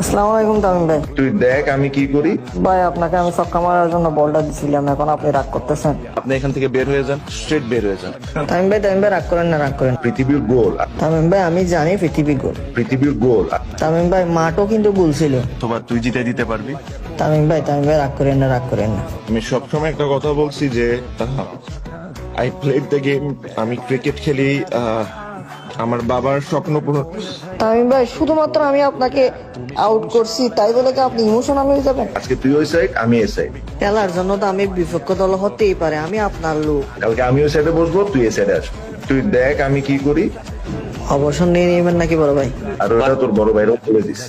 আসসালামু আলাইকুম তামিম ভাই। তুই দেখ আমি কি করি? ভাই আপনাকে আমি ছক্কা মারার জন্য বলটা দিছিলাম এখন আপনি রাগ করতেছেন। আপনি এখান থেকে বের হয়ে যান স্ট্রেট বের হয়ে যান। তামিম ভাই তামিম ভাই রাগ করেন না রাগ করেন। পৃথিবীর গোল। তামিম ভাই আমি জানি পৃথিবী গোল। পৃথিবীর গোল। তামিম ভাই মাঠও কিন্তু গোল ছিল। তোমার তুই জিতে দিতে পারবি। তামিম ভাই তামিম ভাই রাগ করেন না রাগ করেন না। আমি সবসময় একটা কথা বলছি যে আই প্লেড দ্য গেম আমি ক্রিকেট খেলি আমার বাবার স্বপ্ন পূরণ তামিম ভাই শুধুমাত্র আমি আপনাকে আউট করছি তাই বলে কি আপনি ইমোশনাল হয়ে যাবেন? আজকে তুই ওই সাইড আমি এই সাইড খেলার জন্য তো আমি বিপক্ষ দল হতেই পারে আমি আপনার লোক। কালকে আমি ওই সাইডে বসবো তুই এই সাইডে আসবি। তুই দেখ আমি কি করি। অবসর নিয়ে নেবেন নাকি বড় ভাই? আর ওটা তোর বড় ভাইরাও বলে দিস।